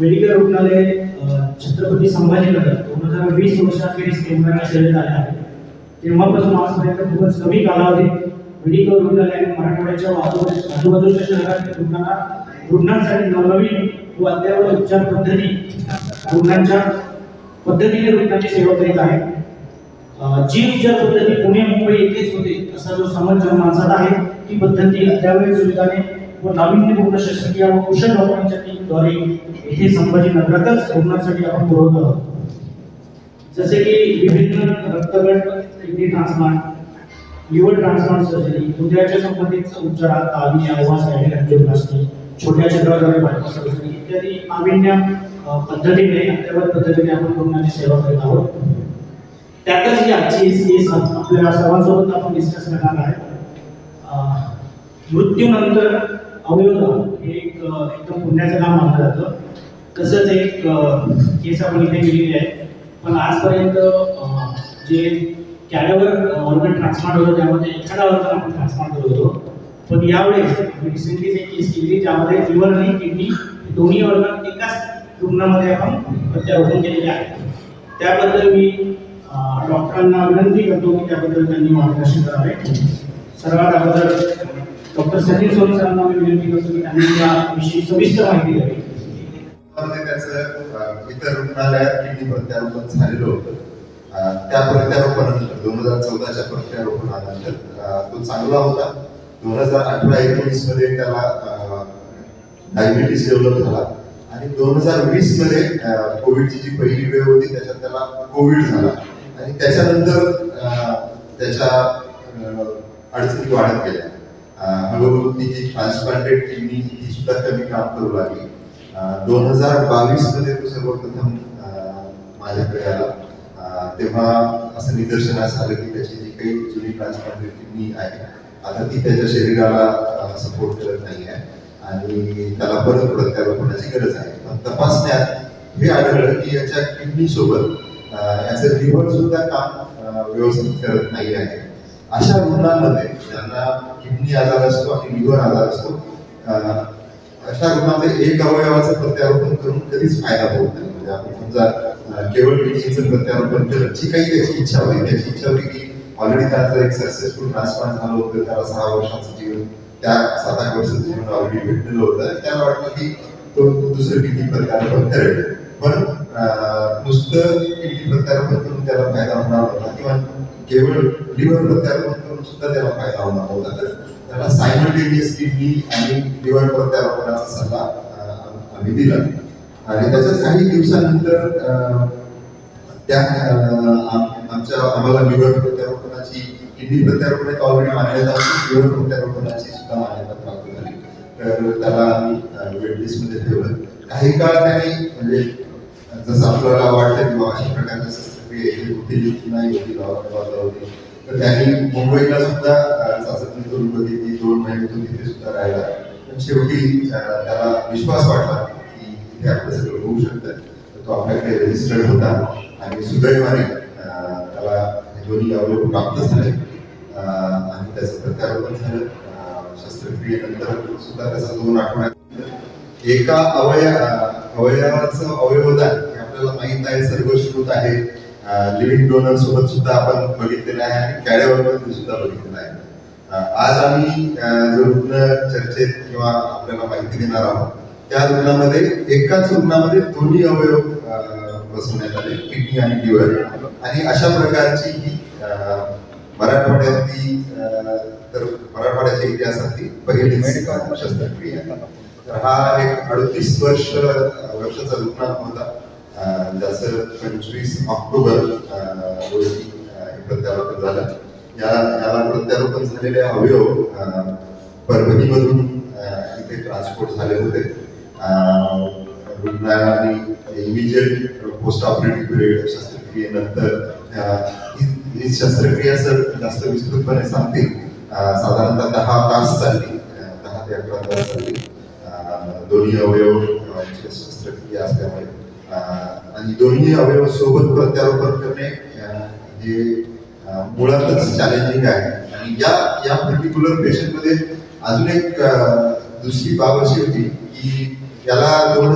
Medical रुग्णालय छत्रपती संभाजीनगर दोन हजार वीस वर्षाखेरीस केंद्राला सेवेत आले आहे तेव्हापासून आजपर्यंत खूपच कमी कालावधीत मेडिकल रुग्णालयाने मराठवाड्याच्या आजूबाजूच्या शहरातील रुग्णांना रुग्णांसाठी नवनवीन व अद्ययावत उपचार पद्धती रुग्णांच्या पद्धतीने रुग्णांची सेवा करीत आहे जी उपचार पद्धती पुणे मुंबई येथेच होते असा जो समज जन माणसात आहे ती पद्धती अद्यावत सुविधाने व नाविन्यपूर्ण शस्त्रक्रिया व कुशल डॉक्टरांच्या टीमद्वारे येथे संभाजीनगरातच रुग्णांसाठी आपण पुरवत आहोत. जसे की विभिन्न रक्तगट kidney transplant liver transplant surgery हृदयाच्या संबंधित उपचारात तालमी आवाज अँजिओप्लास्टी छोट्या क्षेत्राद्वारे बायपास सर्जरी इत्यादी नाविन्य पद्धतीने अद्यावत पद्धतीने आपण रुग्णांची सेवा करत आहोत. त्यातच ही आजची आपल्या सर्वांसोबत आपण डिस्कस करणार आहे. मृत्यूनंतर अवयवदान हे एक एकदम पुण्याचं काम मानलं जातं. तसंच एक केस आपण इथे केलेली आहे. पण आजपर्यंत जे कॅडावर ऑर्गन ट्रान्सप्लांट होतं त्यामध्ये एखादा ऑर्गन आपण ट्रान्सप्लांट करत होतो. पण यावेळेस रिसेंटलीच एक केस केली ज्यामध्ये लिव्हर आणि किडनी दोन्ही ऑर्गन एकाच रुग्णामध्ये आपण प्रत्यारोपण केलेले आहे. त्याबद्दल मी डॉक्टरांना विनंती करतो की त्याबद्दल त्यांनी मार्गदर्शन करावे. सर्वात अगोदर डॉक्टर सचिन सोनी सरांना मी विनंती करतो की त्यांनी याविषयी सविस्तर माहिती द्यावी. त्याचं इतर रुग्णालयात किडनी प्रत्यारोपण झालेलं होतं त्या प्रत्यारोपणानंतर दोन हजार चौदाच्या प्रत्यारोपणानंतर तो चांगला होता. दोन हजार अठरा एकोणीसमध्ये त्याला डायबिटीस डेव्हलप झाला. आणि दोन हजार वीसमध्ये कोविडची जी पहिली वेळ होती त्याच्यात त्याला कोविड झाला. आणि त्याच्यानंतर त्याच्या अडचणी वाढत गेल्या. हळूहळू ती जी ट्रान्सप्लांटेड किडनी ही सुद्धा कमी काम करू लागली. दोन हजार बावीसमध्ये तो सर्वप्रथम माझ्याकडे आला. तेव्हा असं निदर्शनास आलं की त्याची जी काही जुनी ट्रान्सप्लांटेड किडनी आहे आता ती त्याच्या शरीराला सपोर्ट करत नाही आहे आणि त्याला परत प्रत्यारोपणाची गरज आहे. पण तपासण्यात हे आढळलं की याच्या किडनी सोबत याचं लिव्हर सुद्धा काम व्यवस्थित करत नाही आहे अशा रुग्णांमध्ये ज्यांना किडनी आजार असतो आणि लिव्हर आजार असतो अशा रुग्णामध्ये एक अवयवाचं प्रत्यारोपण करून कधीच फायदा होत नाही. म्हणजे आपण समजा केवळ किडनीचं प्रत्यारोपण केलं जी काही त्याची इच्छा होती त्याची इच्छा होती की ऑलरेडी त्याचं एक सक्सेसफुल ट्रान्सप्लांट झालं होतं त्याला सहा वर्षाचं जीवन त्या सात आठ वर्षाचं जीवन ऑलरेडी भेटलेलं होतं त्याला वाटलं की तो दुसरं किडनी प्रत्यारोपण करेल. पण नुसतं किडनी प्रत्यारोपण करून त्याला फायदा होणार होता. किंवा केवळ लिव्हर प्रत्यारोपण करून सुद्धा त्याला फायदा होणार होता. तर त्याला सायमल्टेनियस किडनी आणि लिव्हर प्रत्यारोपणाचा सल्ला आम्ही दिला. आणि त्याच्याच काही दिवसानंतर त्या आमच्या आम्हाला लिव्हर प्रत्यारोपणाची किडनी प्रत्यारोपणाची ऑलरेडी मान्यता होती लिव्हर प्रत्यारोपणाची सुद्धा मान्यता प्राप्त झाली. तर त्याला आम्ही वेट लिस्टमध्ये ठेवलं. काही काळ त्याने म्हणजे जसं आपल्याला वाटतं की बाबा अशा प्रकारच्या शस्त्रक्रिया होती होतील नाही होती गावात होती. तर त्यांनी मुंबईला सुद्धा चाचणी करून बघितली दोन महिने तो तिथे सुद्धा राहिला. पण शेवटी त्याला विश्वास वाटला की इथे आपलं सगळं होऊ शकतं. तो आपल्याकडे रजिस्टर्ड होता आणि सुदैवाने त्याला दोन्ही अवलोक प्राप्त झाले. आणि त्याचं प्रत्यारोपण झालं. शस्त्रक्रियेनंतर सुद्धा त्याचा दोन आठवड्यात. एका अवय अवयवाचं अवयवदान आपल्याला माहीत आहे सर्वश्रुत आहे लिव्हिंग डोनर सोबत सुद्धा आपण बघितलेलं आहे आणि कॅडेवर सुद्धा बघितलेलं आहे. आज आम्ही जो रुग्ण चर्चेत किंवा आपल्याला माहिती देणार आहोत त्या रुग्णामध्ये एकाच रुग्णामध्ये दोन्ही अवयव बसवण्यात आले किडनी आणि लिव्हर. आणि अशा प्रकारची ही मराठवाड्यातली तर मराठवाड्याच्या इतिहासातली पहिली शस्त्रक्रिया. तर हा एक अडतीस वर्ष वर्षाचा रुग्ण होता. ज्याचं पंचवीस ऑक्टोबर रोजी प्रत्यारोपण झालं या याला प्रत्यारोपण झालेले अवयव परभणीमधून इथे ट्रान्सपोर्ट झाले होते अं, रुग्णाने इमिजिएट पोस्ट ऑपरेटिव्ह पिरियड शस्त्रक्रियेनंतर ही शस्त्रक्रिया सर जास्त विस्तृतपणे सांगतील साधारणतः दहा तास चालली दहा ते अकरा तास चालली दोन्ही अवयव शस्त्रक्रिया असल्यामुळे आणि दोन्ही अवयव सोबत प्रत्यारोपण करणे हे मुळातच चॅलेंजिंग आहे. आणि या या पर्टिक्युलर पेशंटमध्ये अजून एक दुसरी बाब अशी होती की याला दोन